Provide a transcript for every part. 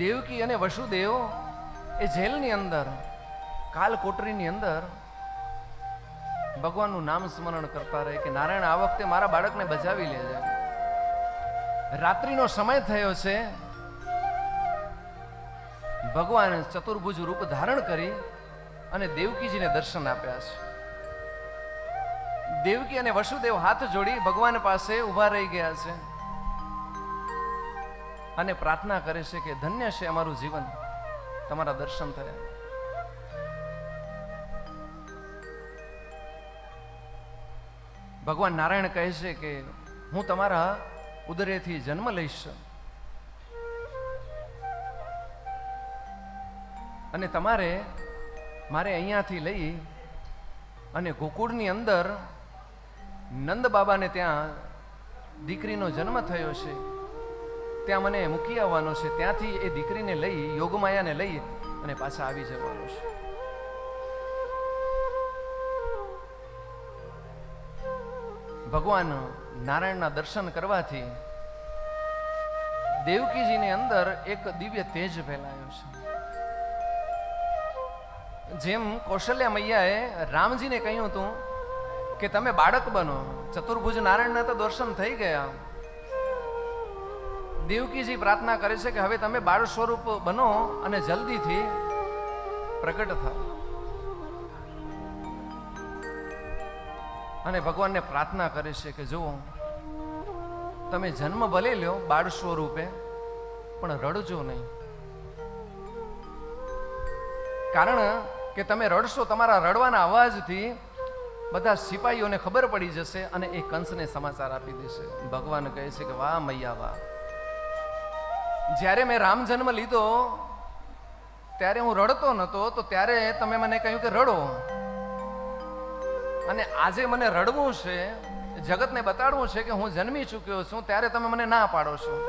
દેવકી અને વસુદેવ એ જેલની અંદર, કાલ કોટરીની અંદર ભગવાનનું નામ સ્મરણ કરતા રહે કે નારાયણ આ વખતે મારા બાળકને બચાવી લેજે. રાત્રિનો સમય થયો છે. ભગવાન ચતુર્ભુજ રૂપ ધારણ કરી અને દેવકીજીને દર્શન આપ્યા છે. દેવકી અને વસુદેવ હાથ જોડી ભગવાન પાસે ઊભા રહી ગયા છે. અને પ્રાર્થના કરે છે કે ધન્ય છે અમારું જીવન. તમારા દર્શન થયા. ભગવાન નારાયણ કહે છે કે હું તમારા ઉદરેથી જન્મ લઈશ. અને તમારે મારે અહીંયાથી લઈ અને ગોકુળની અંદર નંદ બાબાને ત્યાં દીકરીનો જન્મ થયો છે. ત્યાં મને મૂકી આવવાનો છે. ત્યાંથી એ દીકરીને લઈ, યોગમાયાને લઈ અને પાછા આવી જવાનો છે. ભગવાન નારાયણના દર્શન કરવાથી દેવકીજીની અંદર એક દિવ્ય તેજ ફેલાયો છે. જેમ કૌશલ્યા મૈયાએ રામજીને કહ્યું હતું કે, તમે બાળક બનો. ચતુર્ભુજ નારાયણના તો દર્શન થઈ ગયા. દેવકીજી પ્રાર્થના કરે છે કે હવે તમે બાળ સ્વરૂપ બનો અને જલ્દીથી પ્રગટ થાઓ. અને ભગવાનને પ્રાર્થના કરે છે કે જુઓ, તમે જન્મ ભલે લ્યો બાળ સ્વરૂપે, પણ રડજો નહીં. કારણ કે તમે રડશો તમારા રડવાના અવાજથી બધા સિપાહીઓને ખબર પડી જશે અને એ કંસને સમાચાર આપી દેશે. ભગવાન કહે છે કે વાહ મૈયા વાહ. જ્યારે મેં રામ જન્મ લીધો, ત્યારે હું રડતો નહોતો તો ત્યારે તમે મને કહ્યું કે રડો. અને આજે મને રડવું છે, જગતને બતાડવું છે કે હું જન્મી ચૂક્યો છું, ત્યારે તમે મને ના પાડો છો.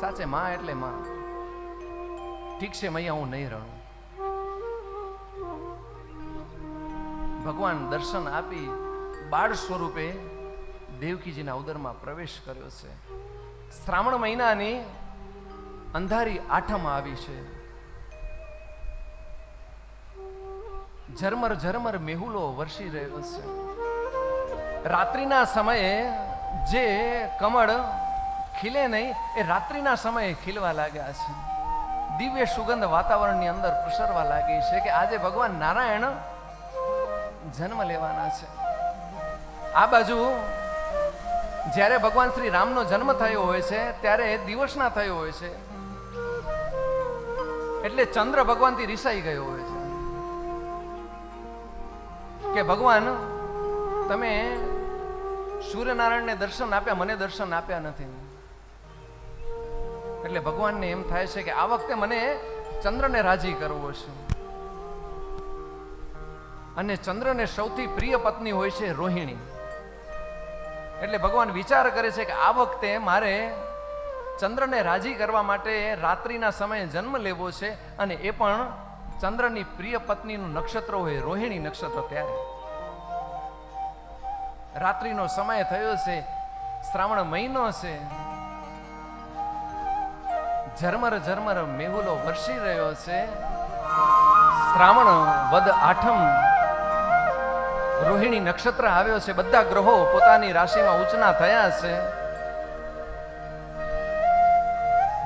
સાચે માં એટલે માં. ઠીક છે મૈયા, હું નહીં રડું. ભગવાન દર્શન આપી બાળ સ્વરૂપે દેવકીજીના ઉદરમાં પ્રવેશ કર્યો છે. શ્રાવણ મહિનાની અંધારી આઠમ આવી છે. ઝરમર ઝરમર મેહુલો વરસી રહ્યો છે. રાત્રિના સમયે જે કમળ ખીલે નહીં, એ રાત્રિના સમયે ખીલવા લાગ્યા છે. દિવ્ય સુગંધ વાતાવરણની અંદર પ્રસરવા લાગી છે કે આજે ભગવાન નારાયણ જન્મ લેવાના છે. આ બાજુ જ્યારે ભગવાન શ્રી રામનો જન્મ થયો હોય છે, ત્યારે દિવસના થયો હોય છે. એટલે ચંદ્ર ભગવાનથી રિસાઈ ગયો હોય છે. કે ભગવાન, તમે સૂર્યનારાયણને દર્શન આપ્યા, મને દર્શન આપ્યા નથી. એટલે ભગવાનને એમ થાય છે કે આ વખતે મને ચંદ્રને રાજી કરવો છે. અને ચંદ્રને સૌથી પ્રિય પત્ની હોય છે રોહિણી. એટલે ભગવાન વિચાર કરે છે કે આ વખતે મારે ચંદ્રને રાજી કરવા માટે રાત્રિના સમયે જન્મ લેવો છે અને એ પણ ચંદ્રની પ્રિય પત્નીનું નક્ષત્ર હોય, રોહિણી નક્ષત્ર ત્યારે. રાત્રિનો સમય થયો છે, શ્રાવણ મહિનો છે. ઝરમર ઝરમર મેહુલો વરસી રહ્યો છે. શ્રાવણ વદ આઠમ રોહિણી નક્ષત્ર આવ્યો છે. બધા ગ્રહો પોતાની રાશિમાં ઉચના થયા છે.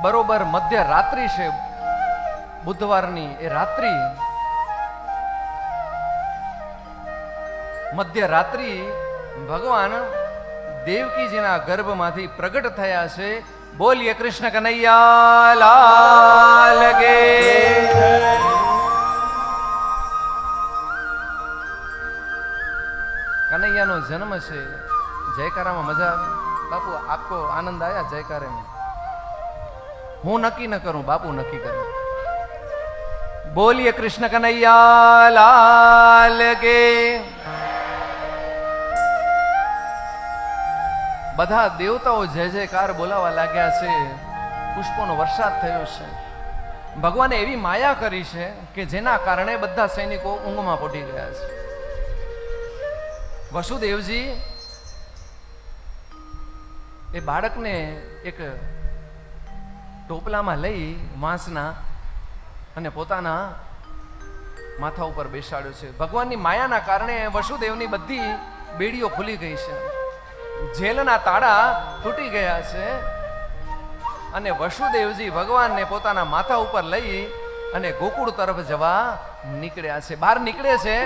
બરોબર મધ્ય રાત્રિ છે. બુધવારની એ રાત્રિ. મધ્ય રાત્રિ ભગવાન દેવકીજીના ગર્ભમાંથી પ્રગટ થયા છે. બોલીએ કૃષ્ણ કનૈયા લાલ ગે કનૈયાનો જન્મ છે. જયકારામાં મજા આવે. બાપુ, આપકો આનંદ આવ્યા જયકારે હું નક્કી ન કરું, બાપુ નક્કી કરે. બોલીએ કૃષ્ણ કનૈયા લાલ કે. બધા દેવતાઓ જય જયકાર બોલાવા લાગ્યા છે. પુષ્પોનો વરસાદ થયો છે. ભગવાને એવી માયા કરી છે કે જેના કારણે બધા સૈનિકો ઊંઘમાં પડી ગયા છે. વસુદેવજી, એ બાળકને એક ટોપલામાં લઈ વાંસના અને પોતાના માથા ઉપર બેસાડ્યો છે. ભગવાનની માયાના કારણે વસુદેવની બધી બેડીઓ ખુલી ગઈ છે. જેલના તાળા તૂટી ગયા છે અને વસુદેવજી ભગવાનને પોતાના માથા ઉપર લઈ અને ગોકુળ તરફ જવા નીકળ્યા છે. બહાર નીકળે છે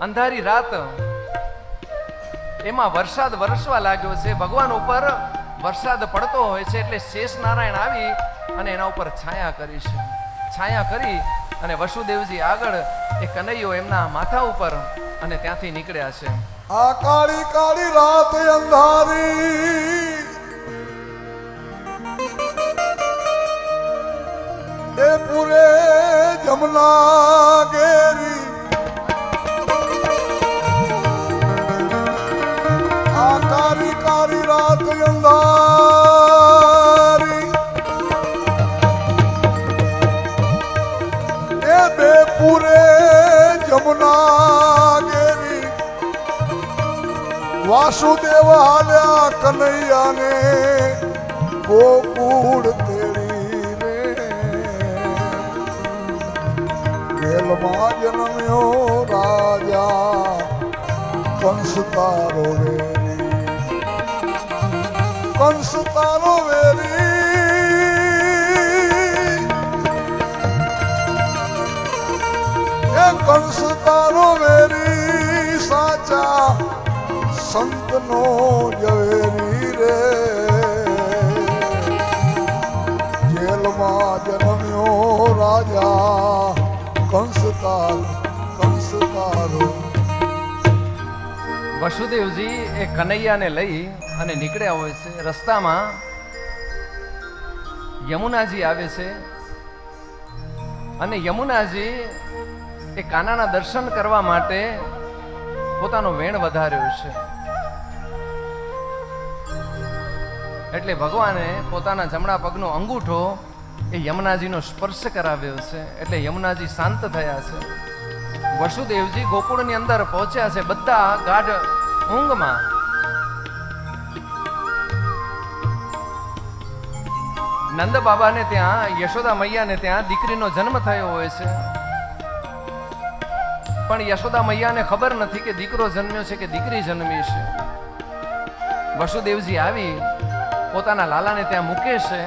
અંધારી રાત. એમાં વરસાદ વરસવા લાગ્યો છે. ભગવાન ઉપર વરસાદ પડતો હોય છે એટલે શેષ નારાયણ આવી અને એના ઉપર છાયા કરી છે. છાયા કરી અને વસુદેવજી આગળ એ કનૈયો એમના માથા ઉપર અને ત્યાંથી નીકળ્યા છે. આ કાળી કાળી રાત અંધારી. એ પૂરે જમના વાસુદેવ હાલ્યા કનૈયાને, ગોકુળ તેડી રે ગેલમાં જન્મ્યો રાજા કંસ તારો વેરી. કંસ તારો વેરી. એ કંસ તારો વેરી સાચા સંતનો ઝવેરી રે જેલમાં જન્મ્યો રાજા કંસકાર કંસકાર વસુદેવજી એ કનૈયાને લઈ અને નીકળ્યા હોય છે. રસ્તામાં યમુનાજી આવે છે અને યમુનાજી એ કાનાના દર્શન કરવા માટે પોતાનો વેણ વધાર્યો છે. એટલે ભગવાને પોતાના જમણા પગનો અંગૂઠો એ યમુનાજીનો સ્પર્શ કરાવ્યો છે. એટલે યમુનાજી શાંત થયા છે. વસુદેવજી ગોકુળની અંદર પહોંચ્યા છે બધા ગાઢ ઊંઘમાં. નંદ બાબાને ત્યાં, યશોદા મૈયાને ત્યાં દીકરીનો જન્મ થયો હોય છે. પણ યશોદા મૈયાને ખબર નથી કે દીકરો જન્મ્યો છે કે દીકરી જન્મી છે. વસુદેવજી આવી પોતાના લાલાને ત્યાં મૂકે છે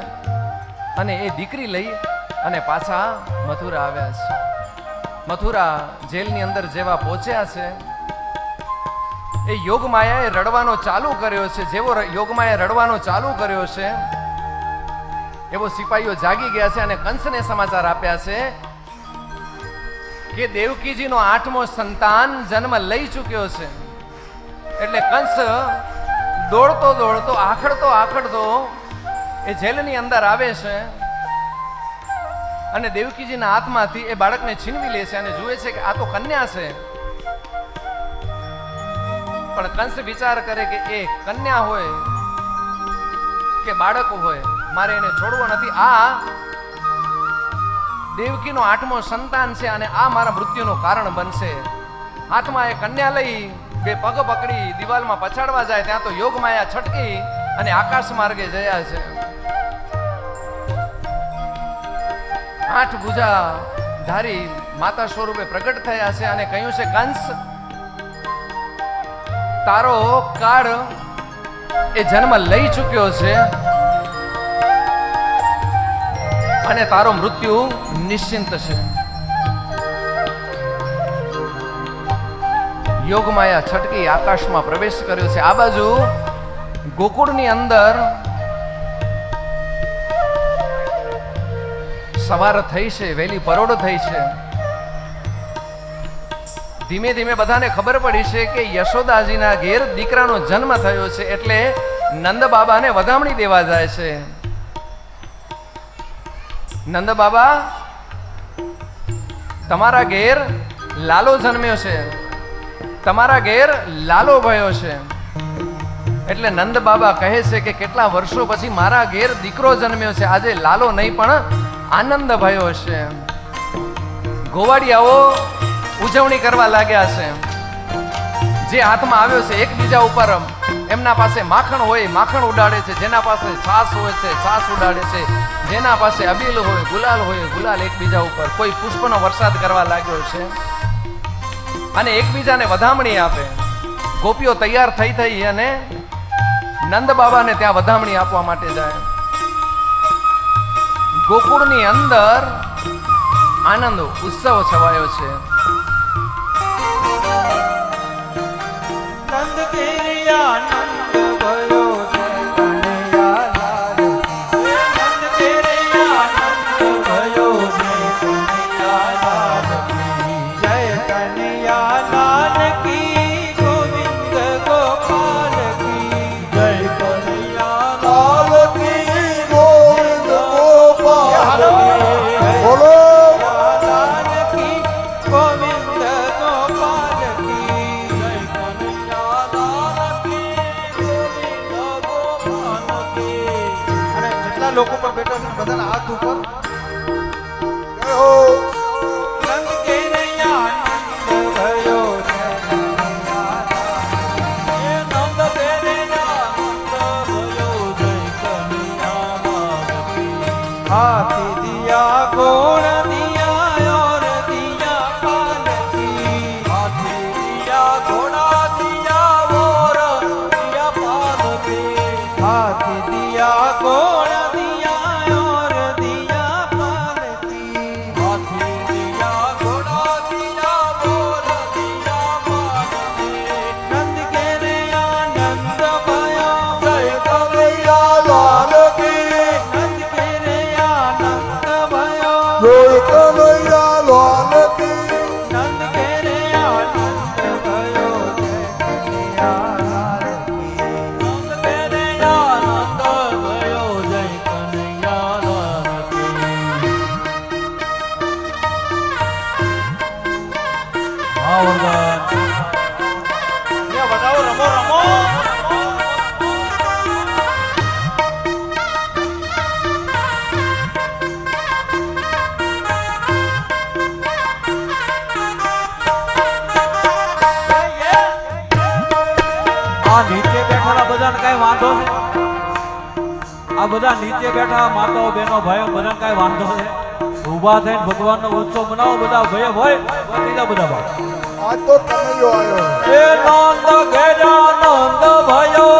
અને એ દીકરી લઈ અને પાછા મથુરા આવ્યા છે. મથુરા જેલની અંદર જેવા પહોંચ્યા છે. એ યોગમાયાએ રડવાનો ચાલુ કર્યો છે. જેવો યોગમાયાએ રડવાનો ચાલુ કર્યો છે, એવો સિપાહીઓ જાગી ગયા છે અને કંસને સમાચાર આપ્યા છે કે દેવકીજીનો આઠમો સંતાન જન્મ લઈ ચૂક્યો છે. એટલે કંસ દોડતો દોડતો, આખડતો આખડતો એ જેલની અંદર આવે છે અને દેવકીજીના હાથમાંથી એ બાળકને છીનવી લે છે અને જુએ છે કે આ તો કન્યા છે. પણ કંસ વિચાર કરે કે એ કન્યા હોય કે બાળક હોય, મારે એને છોડવો નથી. આ દેવકીનો આઠમો સંતાન છે અને આ મારા મૃત્યુનું કારણ બનશે. હાથમાં એ કન્યા લઈ બે પગ પકડી દિવાલમાં પછાડવા જાય, ત્યાં તો યોગ માયા છટકી અને આકાશ માર્ગે જયા છે. આઠ ભુજા ધારી માતા સ્વરૂપે પ્રગટ થયા છે અને કહ્યું છે, કંસ, તારો કાળ એ જન્મ લઈ ચૂક્યો છે અને તારો મૃત્યુ નિશ્ચિંત છે. યોગમાયા છટકી આકાશમાં પ્રવેશ કર્યો છે. આ બાજુ ગોકુળની અંદર સવાર થઈ છે, વહેલી પરોડ થઈ છે. ધીમે ધીમે બધાને ખબર પડી છે કે યશોદાજીના ઘેર દીકરાનો જન્મ થયો છે એટલે નંદ બાબાને વધામણી દેવા જાય છે. નંદ બાબા, તમારા ઘેર લાલો જન્મ્યો છે. તમારા ઘેર લાલો ભયો છે. એટલે નંદ બાબા કહે છે કે કેટલા વર્ષો પછી મારા ઘેર દીકરો જન્મ્યો છે. આજે લાલો નહીં, પણ આનંદ ભયો છે. ગોવાડિયાઓ ઉજવણી કરવા લાગ્યા છે. જે હાથમાં આવ્યો છે એકબીજા ઉપર, એમના પાસે માખણ હોય, માખણ ઉડાડે છે. જેના પાસે છાસ હોય છે છાસ ઉડાડે છે. જેના પાસે અબીલ હોય, ગુલાલ હોય, ગુલાલ એકબીજા ઉપર. કોઈ પુષ્પનો વરસાદ કરવા લાગ્યો છે. અને એકબીજાને વધામણી આપે. ગોપીઓ તૈયાર થઈ થઈ અને નંદ બાબાને ત્યાં વધામણી આપવા માટે જાય. ગોકુળની અંદર આનંદ ઉત્સવ છવાયો છે. નંદ કેરિયા পো આ નીચે બેઠેલા બધાને કઈ વાંધો છે? આ બધા નીચે બેઠા માતાઓ બહેનો ભાઈઓ બધાને કઈ વાંધો છે? ઊભા થઈને ભગવાનનો ઉત્સવ મનાવો બધા ભય હોય બધા બધા ભાઈ તો કનૈયો આવ્યો નંદ ગેરા નંદ ભયો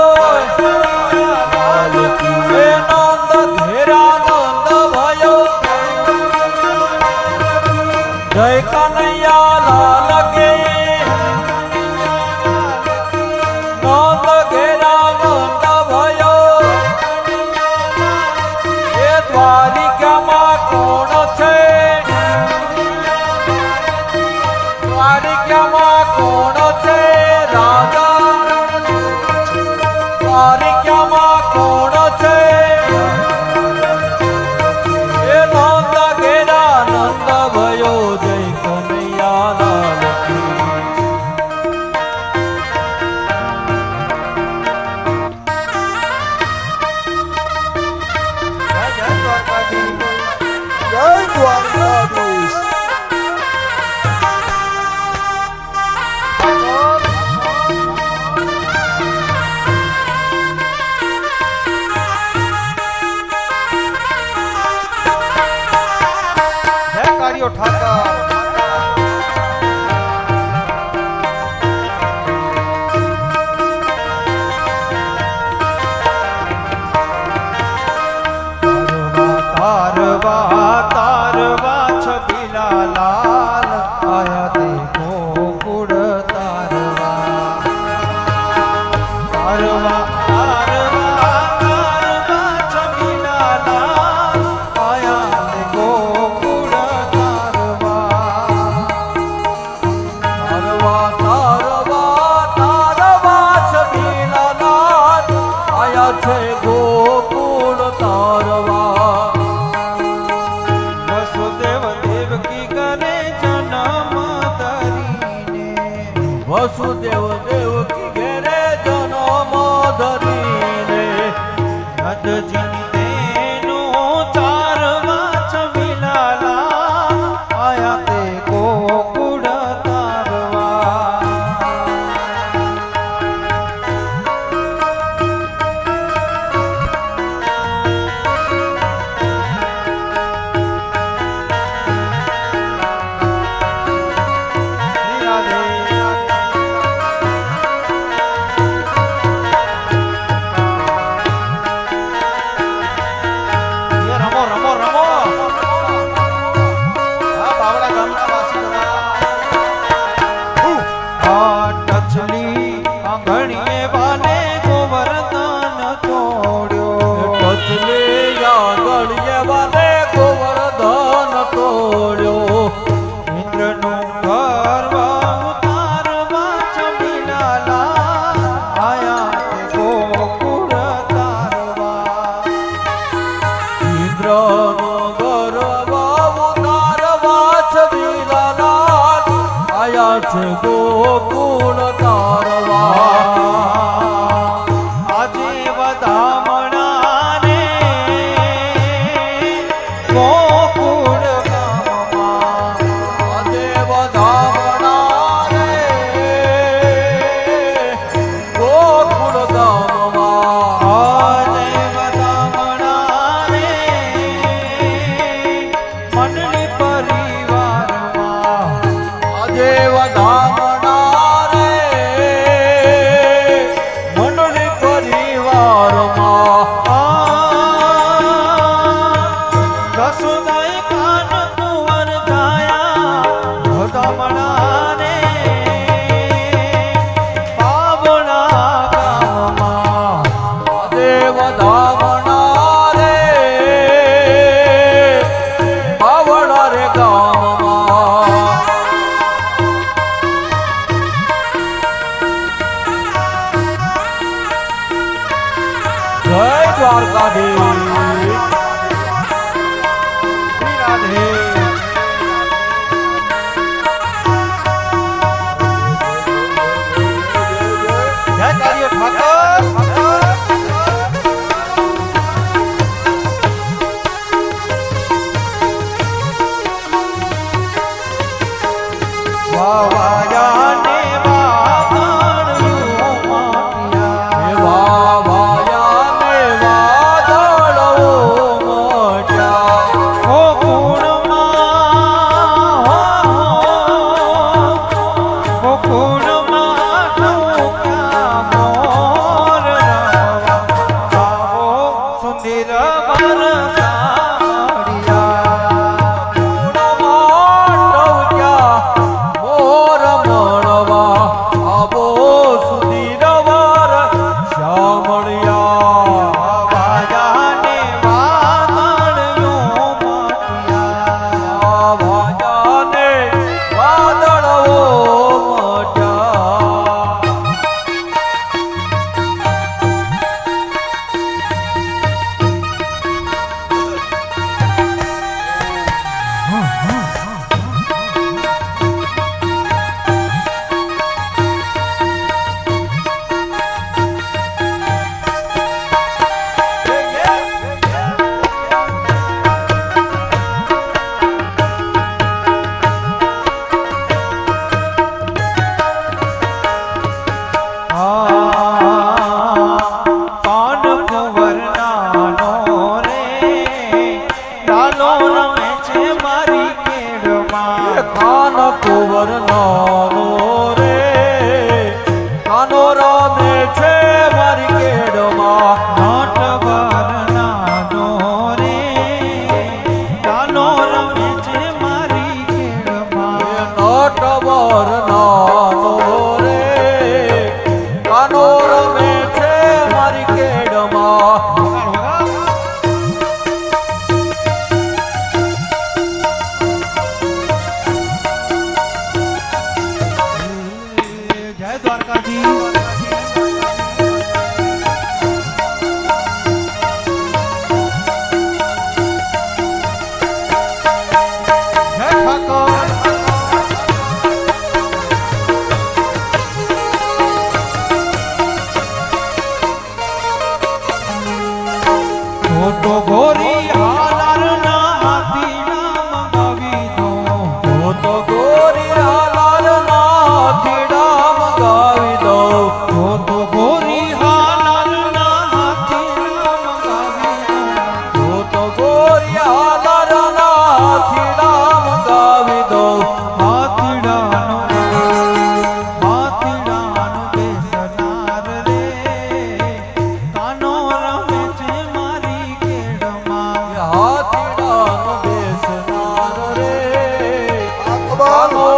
આત્મા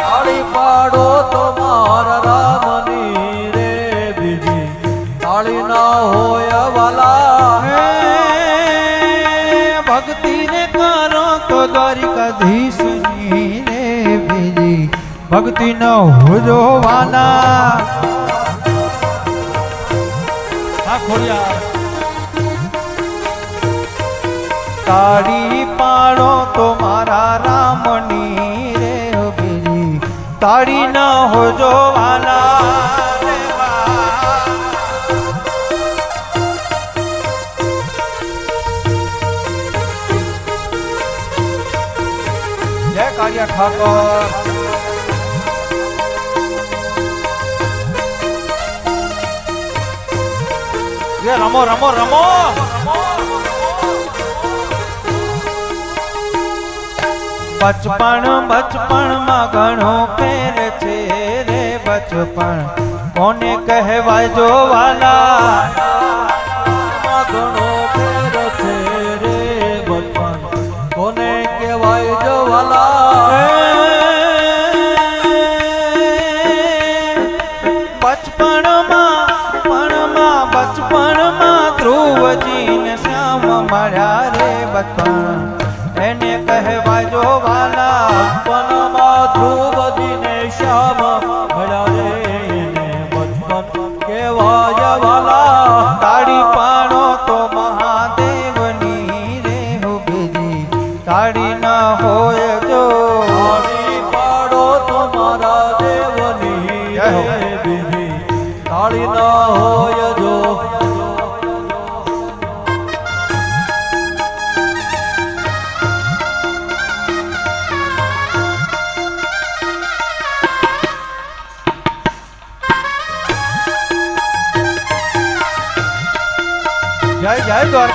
તાળી પાડો તો મારા રામની રે દીદી. તાળી ના હોય વાલા. હે ભક્તિ ને કરો તો દ્વારિકાધીશ રે બીજી ભક્તિ નો હોજો વાલા. તાળી પાડો તો મારા રામની તારી ના હોજો વાલા કાર્ય ઠાકોર. રમો રમો રમો રમો. બચપણ બચપણમાં ઘણો ફેર છે રે બચપણ. કોને કહેવાય જો ઘણો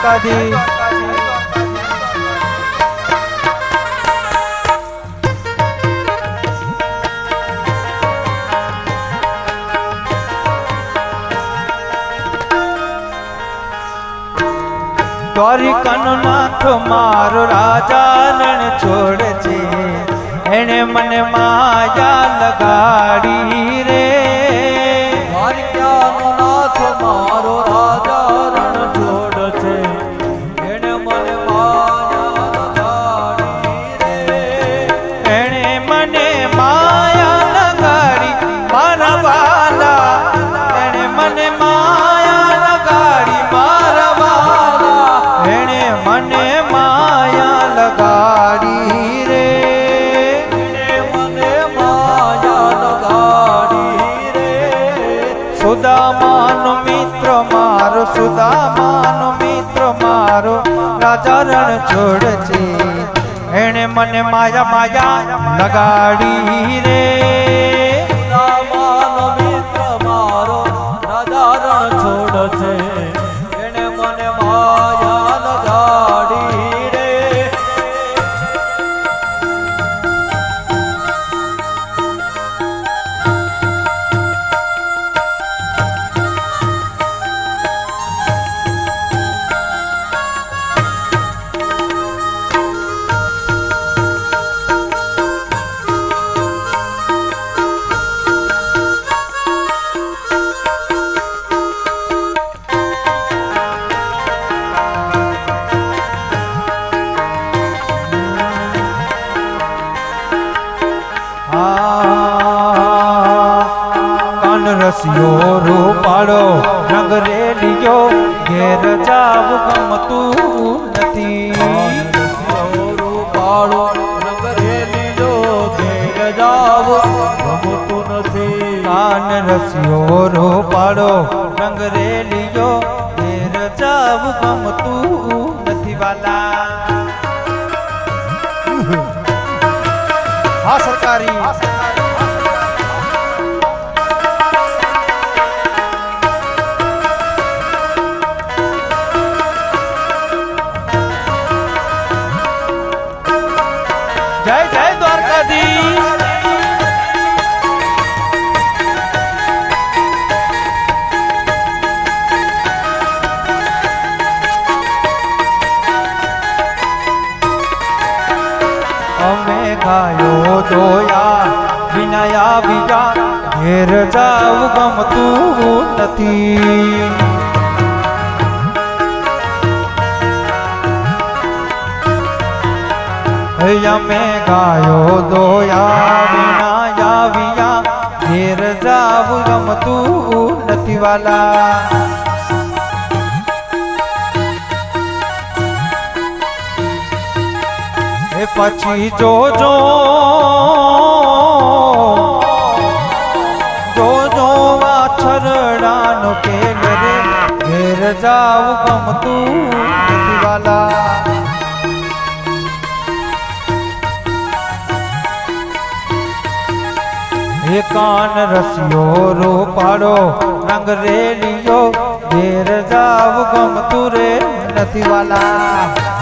દ્વારકાધી દ્વારિકાનો નાથ મારો રાજા રણ છોડ છે એણે મને માયા લગાડી રે. તારા ચરણ છોડ છે એણે મને માયા માયા લગાડી રે. હા સરકારી ડોયા વિનયા વિયા ઘેર જાવ ગમતું નથી. અમે ગાયો દોયા વિનાયા વિયા ઘેર જાવ ગમતું નથી વાલા. પછી જોજો જોજો વાછરડાનો કેલ રે ઘેર જાવું ગમતું નથી વાલા એ કાન રસિયો રૂપાડો રંગ રેલિયો ઘેર જાવું ગમતું રે નથી વાલા